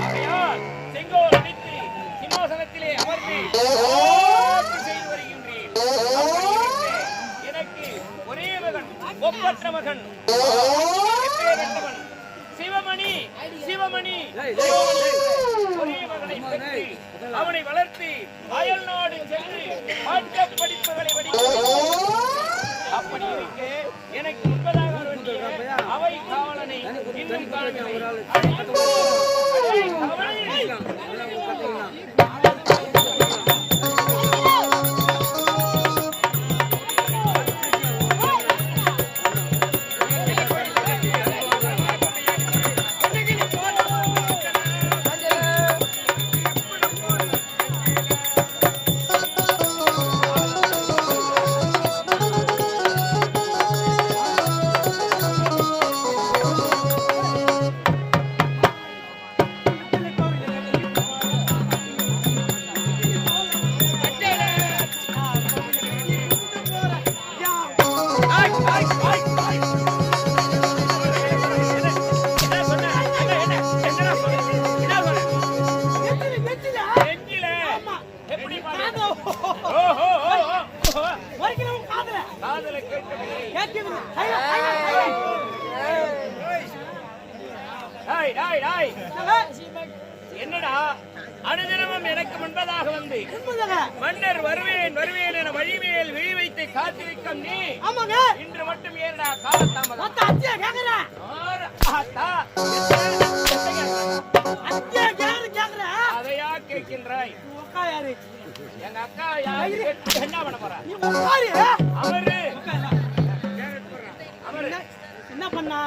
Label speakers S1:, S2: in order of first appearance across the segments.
S1: ஆகையால் செங்கோல் அடித்து சிம்மாசனத்திலே அமர்ந்து செய்து வருகின்றேன். எனக்கு ஒரே மகன் ஒப்பற்ற மகன் சிவமணி சிவமணி ஒரே மகனை பெற்று அவனை வளர்த்து அயல் நாடு சென்று பாட்ட படிப்புகளை படிக்க அப்படி இருக்க எனக்கு அவை காவலனை இன்னும் காணவில்லை. என்னடா? அனுதினமும் எனக்கு முன்பதாக வந்து மன்னர் வருவேன் வருவேன் என வழிமேல் விழி வைத்து காத்திருக்கும் நீ. இன்று மட்டும் ஏறடா காலத்தாமதம். அதையா கேட்கின்றாய்? எங்க அக்கா என்ன பண்ண போறா? அவரு. அவரு
S2: என்ன பண்ணா.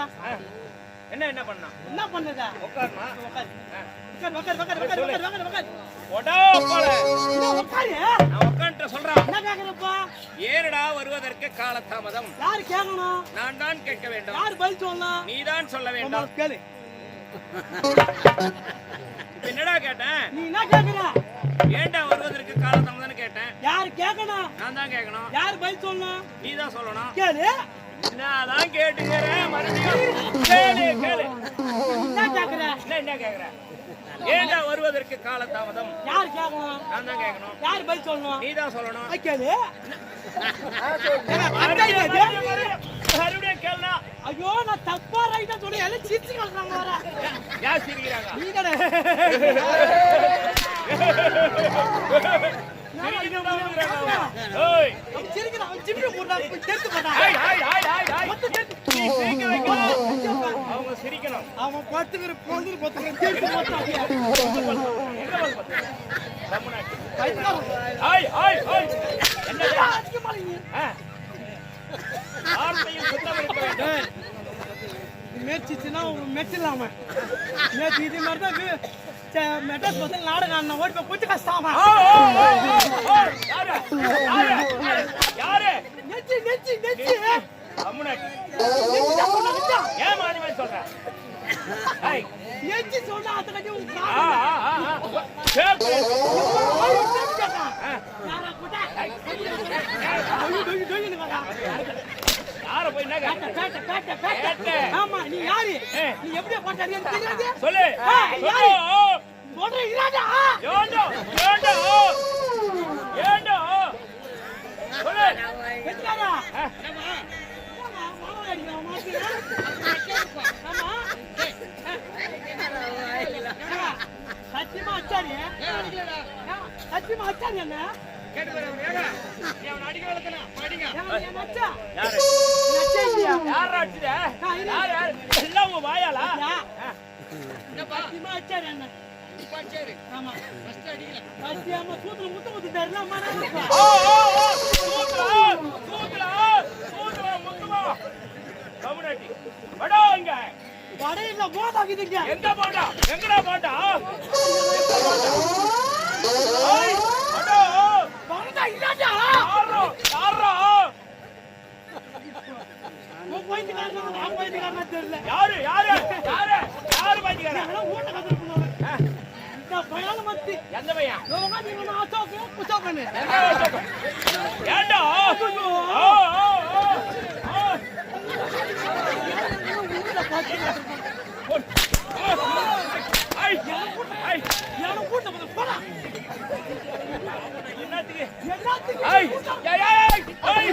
S1: என்ன என்ன பண்ணா?
S2: என்ன பண்ணதா
S1: உட்காருமா?
S2: உட்காரு உட்காரு. உட்காரு உட்காரு உட்காரு உட்காரு உட்காரு
S1: ஒடா போல
S2: என்ன உட்காரு.
S1: நான் உட்காந்துட்ட சொல்றான்.
S2: என்ன கேக்குறப்பா?
S1: ஏறடா வருவதற்கு காலதாமதம்.
S2: யாரு கேட்கணும்
S1: நான் தான் கேட்க வேண்டும்.
S2: யாரு பதில் சொல்லணும்?
S1: நீதான் சொல்ல வேண்டும்.
S2: கேளு.
S1: என்னடா கேட்டேன்?
S2: நீ என்ன கேக்குற?
S1: ஏன்டா வருவதற்கு காலதாமதம்னு கேட்டேன்?
S2: யாரு கேட்கணும்
S1: நான் தான் கேட்கணும்
S2: யாரு பதில் சொல்லணும்?
S1: நீதான் சொல்லணும்.
S2: கேளு.
S1: நான் தான் கேட்டுக்கிறேன் மறுபடியும் கேளு கேளு.
S2: என்ன கேக்குற?
S1: என்ன கேக்குற? ஏன்டா வருவதற்கு காலதாமதம்?
S2: யாரு கேட்கணும்
S1: நான் தான் கேட்கணும்
S2: யாரு பதில் சொல்லணும்?
S1: நீதான் சொல்லணும்.
S2: கேளு.
S1: மறுபடியும் கேளுனா
S2: ஐயோ நான் தப்பா ரைட்டா சொல்லி எல்லாம் சிரிச்சு கலக்குறாங்க வர
S1: யார் சிரிக்கிறாங்க
S2: நீ தானே. சிரிக்கிறான். அவன் ஜிம்மி போடுறான் தெரிஞ்சு போட்டான்
S1: ஹாய் அவங்க சிரிக்கணும்
S2: அவன் பத்துக்கிற பொழுது மேய்ச்சிச்சுன்னா மெச்சிடலாம நேற்று இது மாதிரி தான் வி- சே, மெட்ராஸ் பசங்க நாடகம் ஆடினா ஓடி போய் கொஞ்சம் கஷ்டமா
S1: ஓ, ஓ, ஓ, ஓ, ஓ, யாரு? யாரு? யாரு?
S2: நெச்சி நெச்சி நெச்சி
S1: தமிழ்நாட்டு.
S2: நெச்சி தான் சொன்னா நெச்சா.
S1: ஏன் மாறி மாறி சொல்ற? ஹாய்.
S2: நெச்சி சொன்னா அதை கட்டி உன்
S1: ஆ,
S2: காது
S1: ஆ, ஆ, ஆ. கேப்பு.
S2: வாய் தெரிஞ்சு கேட்டான்.
S1: ஆ.
S2: யாரா போட்டா? டொய், டொய், டொய்னு வரா.
S1: யாரை போய் என்ன
S2: கேட்ட,
S1: கேட்ட?
S2: கேட்ட, கேட்ட, கேட்ட.
S1: கேட்டேன்.
S2: ஆமா நீ யாரு. நீ எப்படியா போட்டாரு எனக்கு தெரியாது.
S1: சொல்லு.
S2: யாரு?
S1: சொல்லு.
S2: சொல்றேன் இராஜா
S1: ஏண்டா? ஏண்டா? ஏண்டா? சொல்லு.
S2: வெச்சுக்காரா
S1: ஆ.
S2: சத்தியமா அச்சாரி சத்தியமா அச்சாரி என்ன?
S1: கேட்டு பாரு, அவன் ஏடா? நீ அவனை அடிக்க
S2: மச்சா
S1: யாரு? யார், யார்? எல்லாம் உன் வாயாலா?
S2: யா.
S1: ஆ.
S2: சத்தியமா அச்சாரி என்ன ஆமா சூத்துல முத்து முத்து தரல அம்மா
S1: ஓ, ஓ, ஓ, சூத்துடா, சூத்துடா, சூத்துடா, முத்துமா. வாடா இங்க.
S2: போதாக்குதுங்க
S1: எங்க போண்டா? எங்கடா போண்டா? ஏய், வாடா.
S2: வரதா இல்லாட்டா
S1: யார்ரா? யார்ரா? யாரு? யாரு? யாரு? யாரு பாய்ச்சிக்காரன் ஊட்ட கத்துருக்கணும் பையன்
S2: மத்தி. எந்த பையன்? யோகா நீங்க
S1: ஆசோக்கு புசாக்கனே. ஏண்டா? ஐயோ ஆ ஆ ஆ. ஊட்ட பாத்து ஐ. ஐ
S2: யாரோ ஊட்ட வந்து
S1: என்னத்துக்கு?
S2: என்னத்துக்கு
S1: ஐ
S2: ஐ
S1: ஐ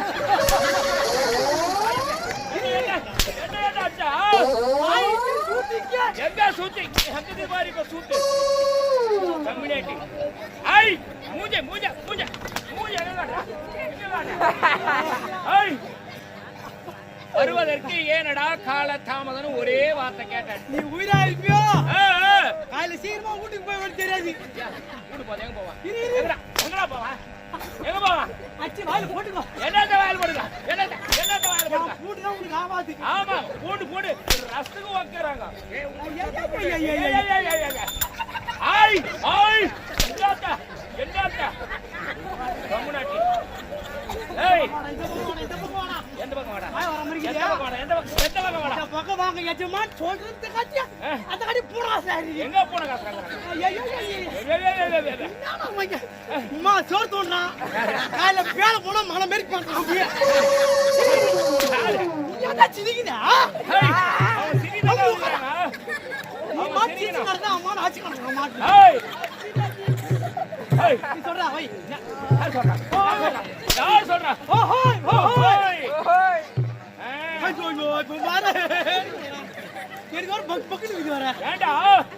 S1: எங்க காட்டுறா? எங்க காட்டுறா? ஐ. வருவதற்கு ஏனடா கால தாமதம் ஒரே வார்த்தை கேட்டேன்.
S2: நீ உயிரா இருப்பியோ. காலையில சீக்கிரமா வீட்டுக்கு போய் வந்து தெரியாது
S1: வீடு போது எங்க. எங்கடா போவான் எங்க போவான்
S2: அச்சு வாயில போட்டுக்கோ.
S1: என்னத்த வேலை படுங்க என்னத்த ஆமா போடு போடு. ரசத்துக்கு
S2: ஐயா. ஐய் ஐய்
S1: என்னத்த என்னத்த கம்முனாட்டி ஏய் எந்த பக்கம் வாடா?
S2: வாய் வர மாதிரி
S1: எந்த
S2: இருக்குதா?
S1: பக்கம் வாடா? எந்த பக்கம்? எந்த பக்கம் வாடா?
S2: இந்த பக்கம் வாங்க எஜமான் சொல்றது காட்டியா. அந்த காட்டி பூரா சாரி
S1: எங்க போன காசு
S2: ஐயா. என்னடா? அம்மா காலையில வேலை போனா மலை மாரி பார்க்கலாம் அப்படியே. ஏன்டா சிரிக்குதா?
S1: அவன் சிரிதான்
S2: நீ மாட்டு சிரிச்சு கிடந்தா அம்மான்னு ஆச்சு கிடக்குறா மாட்டு.
S1: ஏய். ஏய்
S2: நீ சொல்றா, வை.
S1: யார் சொல்றா? யார் சொல்றா?
S2: ஓஹோய், ஓஹோய். இப்ப பாரு. எனக்கு ஒரு பக்கு பக்குன்னு இருக்குது வேற.
S1: ஏண்டா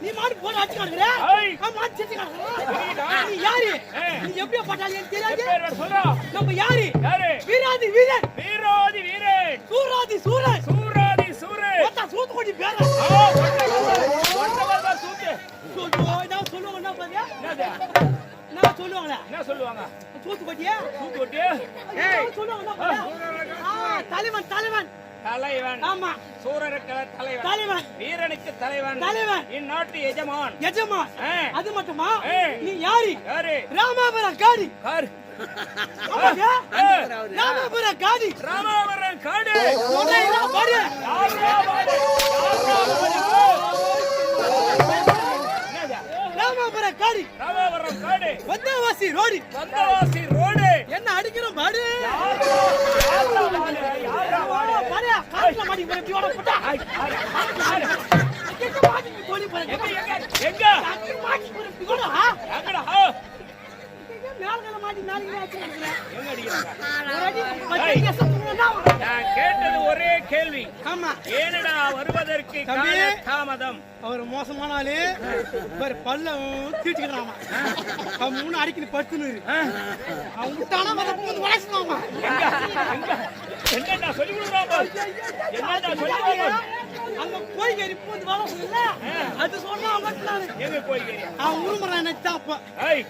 S2: நீ மாட்டு போன ஆச்சு கிடக்குற? நான் மாட்டு சிரிச்சு கிடக்குறேன்.
S1: புரியுதா?
S2: நீ யாரு?
S1: ஆ.
S2: நீ எப்படியா பட்டாளி எனக்கு தெரியாது?
S1: பேர் வேற சொல்றா
S2: நம்ம யாரு?
S1: யாரு
S2: வீராதி வீரன்
S1: வீராதி வீரன்
S2: சூராதி சூரன் என்ன
S1: சொல்லுவாங்க?
S2: சூத்து கொடியே
S1: சூத்து கொட்டி
S2: சொல்லுவாங்க என்ன பாத்தியா ஆ, தலைவன் தலைவன்.
S1: தலைவன்.
S2: ஆமா.
S1: சூரருக்கு தலைவன்.
S2: தலைவன்.
S1: வீரனுக்கு தலைவன்.
S2: தலைவன்.
S1: இந்நாட்டு எஜமான்.
S2: எஜமா
S1: ஆ,
S2: அது மட்டுமா. நீ யாரு?
S1: யாரு?
S2: ராமாபுரம் காடி.
S1: கார் ஆ,
S2: ராமாபுரம் காடி.
S1: ராமாவரம் காடு. யாரா வாடு? யாரா வாடு? என்னது?
S2: ராமாபுரம் காடி
S1: ராமாவரம் காடு
S2: வந்தவாசி ரோடி
S1: வந்தவாசி ரோடு
S2: என்ன அடிக்கிறோம் பாரு
S1: யாரா வாடு? யாரா வாடு?
S2: பாரு காட்டுல மாட்டி போய் போட்டா. எங்க போய் போய்
S1: எங்க, எங்க, எங்க?
S2: மாட்டி போய்
S1: எங்கடா?
S2: மேல்கல மாட்டி நாளைக்கு
S1: எங்க?
S2: ஒரு அடி
S1: நான் கேட்டது ஒரே கேள்வி.
S2: ஆமா.
S1: ஏனடா வருவதற்கு தாமதம்?
S2: அவர் மோசமான ஆளு. பாரு பல்ல தீச்சுக்கிறாமா அவன் மூணு அடிக்கடி படுத்துன்னு அவன் விட்டானா மத பூந்து வளர்ச்சினாமா
S1: என்னடா சொல்லி கொடுக்குறான் பாரு. என்னடா சொல்லி கொடுக்குறான்
S2: அங்க போய் கறி பூந்து வளர்ச்சுல அது சொன்னா நானு
S1: எங்க போய்க்கிறீங்க
S2: அவன் உருமுறான் எனக்கு தான் அப்ப.
S1: ஐய்.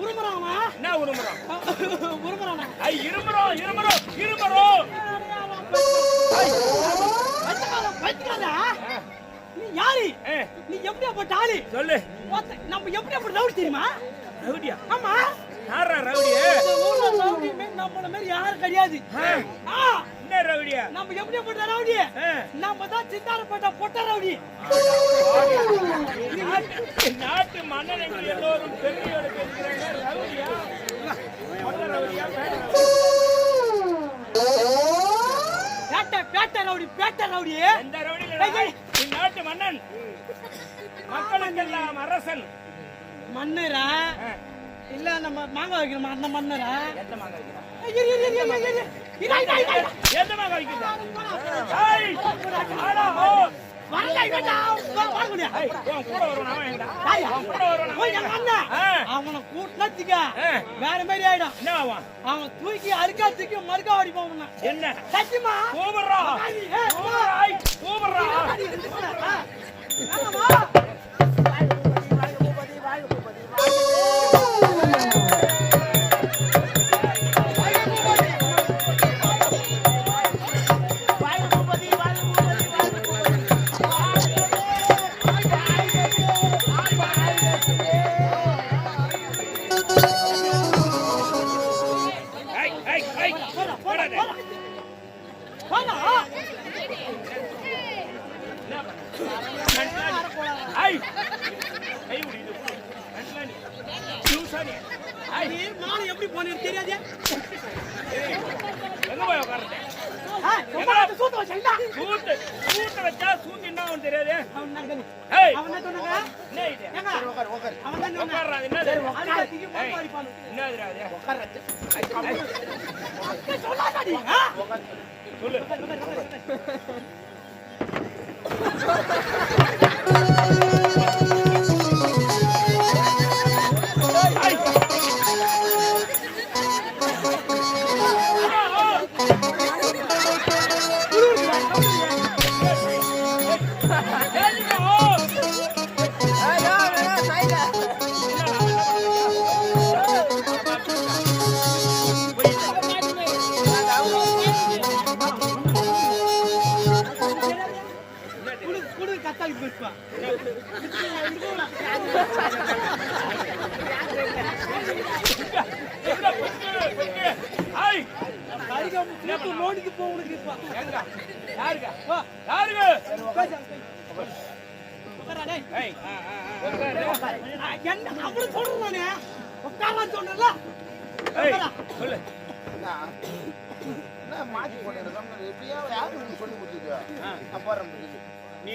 S2: உருமுறான்?
S1: என்ன உருமுறோம்?
S2: உருமுறானா?
S1: ஐய் இருமுறோம் இருமுறோம் இருமுறோம்.
S2: நீ யாரு? நீ எப்படியாப்பட்ட ஆளு?
S1: சொல்லு.
S2: நம்ம எப்படியாப்பட்ட ரவுடி தெரியுமா?
S1: ரவுடியா?
S2: ஆமா.
S1: யாரா ரவுடியே?
S2: ரவுடி மாரி நம்மள மாதிரி யாரும் கிடையாது. ஆ,
S1: என்ன ரவுடியா?
S2: நம்ம எப்படியாப்பட்ட ரவுடி
S1: ஆ.
S2: நம்ம தான் சித்தாரப்பட்ட பொட்ட ரவுடி.
S1: நாட்டு நாட்டு மன்னன் என்று எல்லோரும் பெருமையோடு பேசுகிறாங்க ரவுடியா? ரவுடியா? பேட்டை ரவுடியா?
S2: பேட்ட பேட்ட ரவுடி பேட்ட ரவுடி.
S1: எந்த ரவுடி. இந்நாட்டு மன்னன். மக்களுக்கெல்லாம் அரசன்.
S2: மன்னரா? இல்ல நம்ம மாங்காய் வைக்கணுமா அந்த மன்னரா
S1: எந்த
S2: இரா, இரா.
S1: எந்த மகன் வைக்கிறான்? ஏய், ஆடா, ஓ.
S2: வரல, இவன்டா. வா, வர முடியாது.
S1: ஏய், உன் கூட வருவான் அவன் எங்கடா?
S2: யாரு?
S1: உன் கூட வருவான்
S2: போய்
S1: அவன்
S2: எங்க
S1: எங்கடா?
S2: அண்ணன்.
S1: ஆ,
S2: அவனை கூட்டினா வச்சுக்க,
S1: ஆ.
S2: வேற மாதிரி ஆயிடும்
S1: என்ன ஆவான்?
S2: அவன் தூக்கி அறுக்கா தூக்கி மறுக்கா அடிப்பான் உன்னை.
S1: என்ன
S2: சத்தியமா
S1: கூப்பிடுறா. கூப்பிடுறா, கூப்பிடுறா. சொல்லு.
S2: అత్తకి పుష్ప மோடிக்கு
S1: போவனுக்கு யாருங்க யாருங்க
S2: என்ன
S1: சொல்லு
S3: மாத்தி போட்டு எப்படியா யாரு
S1: நீ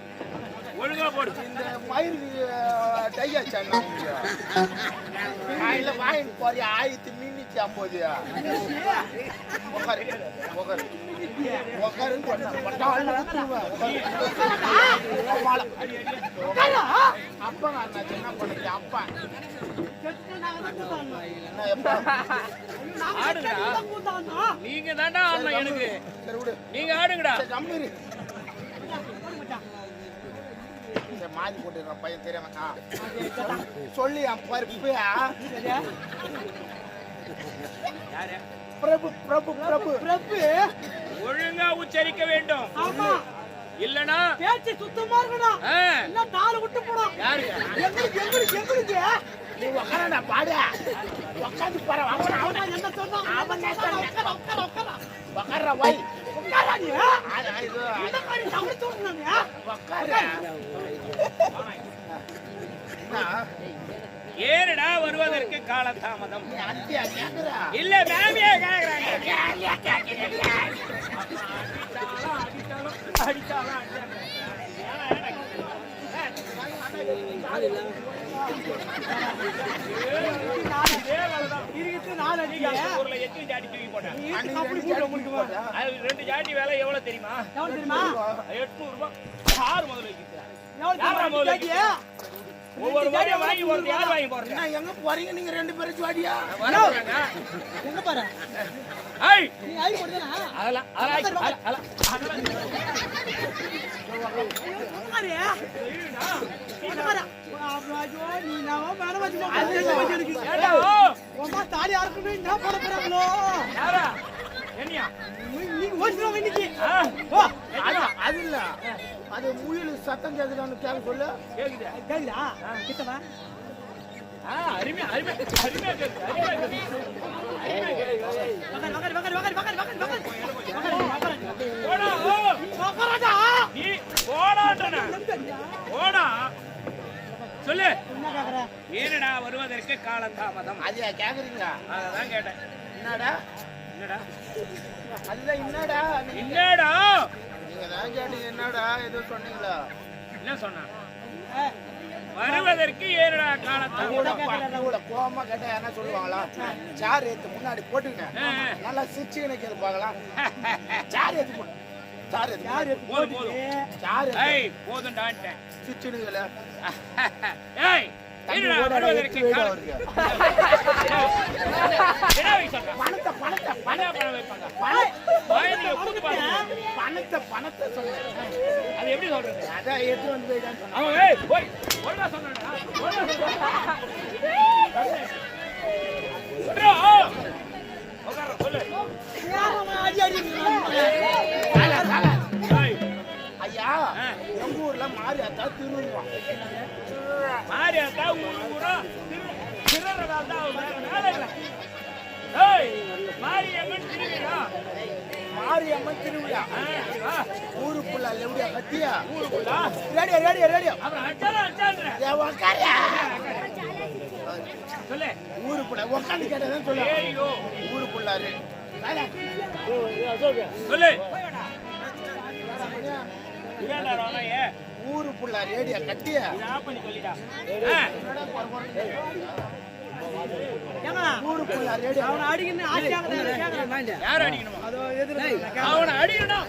S1: ஒழுங்கா போடு.
S3: இந்த மயிருக்கு டை ஆச்சா வாயில வாயின் போறியா ஆயிரத்தி மின்னிச்சு ஐம்பது உக்காரு உக்காரு உக்காருன்னு அப்பா என்ன பண்ணுறது அப்பா
S2: ஆடுங்கடா. நீங்க
S1: தாண்டா ஆடணும் எனக்கு. நீங்க ஆடுங்கடா.
S3: சரி, மாத்தி போட்டுருக்கான் பையன் தெரியாம. சொல்லி என் பருப்பியா பிரபு பிரபு பிரபு.
S2: பிரபு,
S1: ஒழுங்கா உச்சரிக்க வேண்டும்.
S2: ஆமா.
S1: இல்லனா?
S2: பேச்சு சுத்தமா இருக்கணும். இல்ல நாலு விட்டு போடும்? எங்களுக்கு எங்களுக்கு எங்களுக்கு.
S3: நீ உக்காரடா பாடு. உக்காந்து பாரு அவன அவன.
S2: என்ன சொன்னான்? அவன்
S3: உக்கார வை
S1: ஏனடா வருவதற்கு காலதாமதம் இல்ல மேமியா கேக்குறாங்க
S3: ரெண்டு
S1: ஜாட்டி வேலை எவ்வளவு தெரியுமா எட்நூறு ரூபாய்
S2: ஆறு
S1: ஒவ்வொரு
S2: மாதிரி
S1: வாங்கி போறது யார் வாங்கி போறது
S3: எங்க போறீங்க நீங்க ரெண்டு பேரும் ஜோடியா
S2: வரங்க பாரு
S1: ஐய் அதெல்லாம்
S2: தாலி அறுக்கணும் என்ன போட போறாங்களோ?
S1: யாரா? என்னையா?
S2: நீ- நீங்க ஓசிடுவோம் இன்னைக்கு.
S3: அது இல்ல. அது முயல் சத்தம் கேக்குதான்னு கேட்க சொல்லு.
S1: கேக்குது.
S2: கேக்குதா கிட்டவா?
S1: ஆ, அருமையா அருமையா அருமையா கேக்குது அருமையா கேக்குது. அருமையா கேக்குது.
S2: வகர் வகர் வகர் வகர் வகர் வகர்.
S1: நீ போடான்றன. போடா. சொல்லு.
S2: என்ன கேக்குற?
S1: ஏனடா வருவதற்கு காலதாமதம்
S3: அதையா கேக்குறீங்க
S1: அதான் கேட்டேன்.
S3: என்னடா?
S1: என்னடா?
S3: அதுதான் என்னடா?
S1: என்னடா?
S3: நீங்க தான் கேட்டீங்க என்னடா? ஏதோ சொன்னீங்களா?
S1: என்ன சொன்ன வருவதற்கு
S3: பா- கூட கோவமா கேட்டா என்ன சொல்லுவாங்களா? சார் ஏத்து முன்னாடி போட்டுங்க
S1: ஆ,
S3: நல்லா சிரிச்சுன்னு கேட்பாங்களா சார் ஏத்து போட்டு சார்.
S1: போதும் போதும்.
S3: சார்
S1: ஏய் போதும்
S3: டான்ட்டேன்
S1: சுச்சுடுங்கள
S3: ஏய்
S1: என்னடா நடுவுல
S3: இருக்கு?
S1: கால்
S3: பணத்தை பணத்தை
S1: பண பணம் வைப்பாங்க பணம்
S3: பணத்தை பணத்தை சொல்றேன்.
S1: அது எப்படி சொல்றது?
S3: அதான் ஏத்து வந்து போயிட்டான்
S1: அவன்
S3: உக்காந்து கேட்டதான் சொல்லு
S1: ஏய்யோ.
S3: ஊருக்குள்ள ரெ-
S1: சொல்லு.
S3: ஊருக்குள்ள ரேடியோ கட்டியா ஊருக்குள்ள ரேடியோ
S2: அவனை அடிக்கணும்
S1: யார் அடிக்கணுமா? அவனை அடிக்கணும்.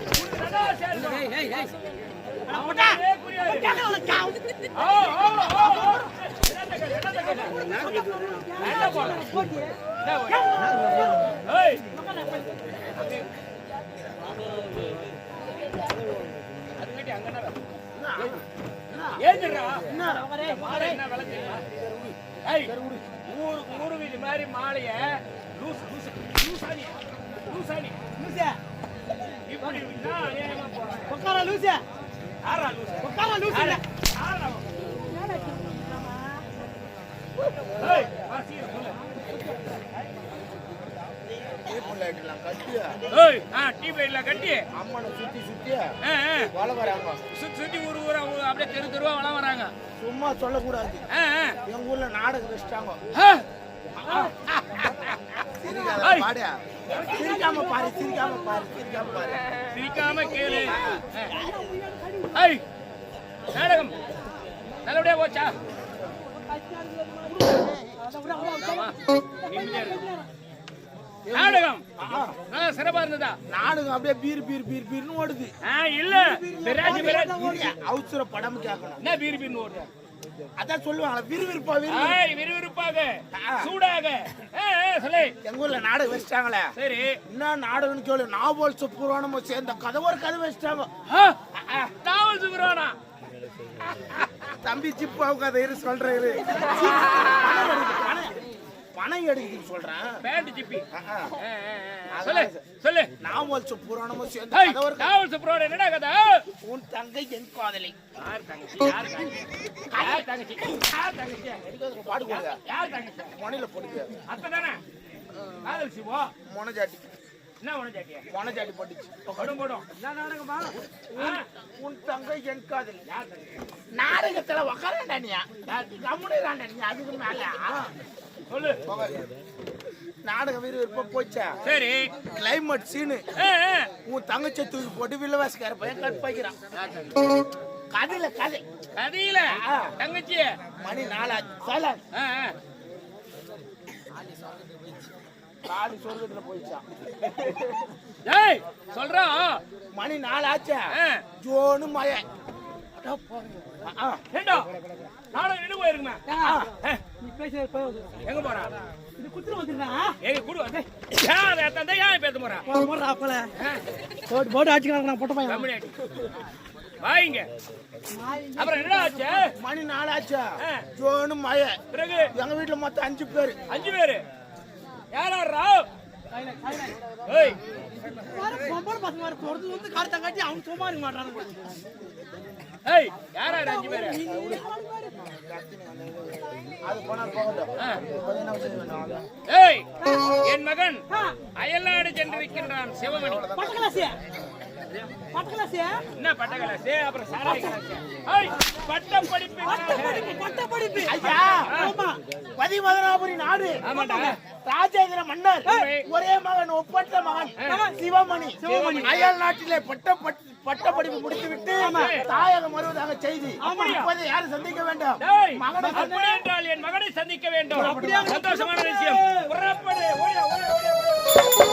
S1: என்ன மாலை ஊரு- மாதிரி மாலைய லூசு, லூசு, லூசானி, லூசானி.
S2: லூசே
S1: இப்படி விட்டா
S2: லூசே
S3: சும்மா சொல்லக்கூடாது. எங்க ஊர்ல நாடகம் வச்சிட்டாங்க
S1: ஆ,
S3: சிரிக்காத
S1: ஏய்.
S3: பாடியா சிரிக்காம பாரு சிரிக்காம பாரு சிரிக்காம பாரு.
S1: சிரிக்காம கேளு. ஆ. ஏய், நாடகம். நல்லபடியா போச்சா. நாடகம். நல்லா சிறப்பா இருந்ததா?
S3: நாடகம் அப்படியே பீர் பீர் பீர் பீர்னு ஓடுது.
S1: இல்ல.
S3: அவசர படம் கேட்கணும்.
S1: என்ன பீர் பீர்னு ஓடுற?
S3: அதான் சொல்லுவாங்களா விறுவிறுப்பா
S1: விறுவிறுப்பாக சூடாக. சொல்லு.
S3: எங்க ஊர்ல நாடகம் வச்சிட்டாங்களே.
S1: சரி.
S3: என்ன நாடகம்னு கேளு. நாவல் புராணமும் சேர்ந்த கதை ஒரு கதை வச்சிட்டாங்க.
S1: நாவல் சுப்ரானா
S3: தம்பி சிப்பாவு கதை இரு சொல்றேன். பணம் எடுக்குதுன்னு சொல்றேன்.
S1: பேண்ட் ஜிப்பி. சொல்லு சொல்லு.
S3: நாவல் புராணமும் சேர்ந்த.
S1: நாவல் சுப்ரானா என்னடா கதை?
S3: உன் தங்கை என் காதலை.
S1: யார் தங்கச்சி? யார் யார் தங்கச்சி? யார் தங்கச்சி?
S3: எடுக்கிறதுக்கு பாடு கொடுங்க.
S1: யார் தங்கச்சி?
S3: முனையில போடுங்க
S1: அத்தை தானே காதல் சிவோ
S3: முனைஜாட்டி.
S1: என்ன உன ஜாட்டியா
S3: முனைஜாட்டி போட்டுச்சு.
S1: படும் போடும்
S2: நாடகமா
S1: ஆ,
S3: உன் தங்கை என் காதலி.
S1: யார்
S3: நாடகத்துல உக்காரண்டானியா கம்முடாண்டா நீ? அதுக்கு மேல.
S1: சொல்லு.
S3: நாடகம் விறுவிறுப்பா போச்சா?
S1: சரி.
S3: கிளைமேட் சீனு. உன் தங்கச்சி தூக்கி போட்டு வில்லவாசிக்கார பையன் கட் பாய்க்கிறான் கதையில கதை.
S1: கதையில. தங்கச்சி?
S3: மணி நாலாச்சு.
S1: ஆ.
S3: காலி சொர்க்கத்துல போயிடுச்சான்
S1: ஏய் சொல்றான்
S3: மணி நாலாச்சா. ஜோனு ஆ,
S1: ஏண்டா? நாடகம் நின்று போயிருக்குமே.
S2: நீ
S1: எங்க போறா?
S2: இது
S1: குடு. வந்து போறா?
S2: அப்பல. நான் பொட்ட பையன்.
S1: கம்பெனி வாங்க அப்புறம் என்ன ஆச்சு?
S3: மணி. ஜோனு மய
S1: பிறகு?
S3: எங்க வீட்டுல மொத்தம் அஞ்சு பேரு.
S1: அஞ்சு பேரு. யாரா ஏய்.
S2: பொம்பளை பசங்க மாதிரி தொடர்ந்து வந்து கார் தங்காட்டி அவன் சும்மா இருக்க மாட்டான்
S1: ஏய் யாரா அஞ்சு பேரு? என் மகன் அயல்நாடு சென்றிருக்கின்றான் சிவமணி. என்ன பட்ட கிளாஸ் அப்புறம் சாராய கிளாஸ் ஏய் பட்ட படிப்பு.
S2: பட்ட படிப்பு
S3: ஐயா.
S2: ஆமா.
S3: பதிமதனாபுரி நாடு. ராஜேந்திர மன்னர். ஒரே மகன் ஒப்பற்ற மகன். சிவமணி.
S2: சிவமணி.
S3: அயல் நாட்டிலே பட்ட பட்ட- படிப்பு முடித்து விட்டு தாயகம் வருவதாக செய்தி. இப்போது யாரும் சந்திக்க வேண்டாம். மகனை
S1: அப்படி என்றால் என் மகனை சந்திக்க வேண்டும்.
S2: அப்படியா?
S1: சந்தோஷமான விஷயம். புறப்படு. ஓடியா ஓடியா.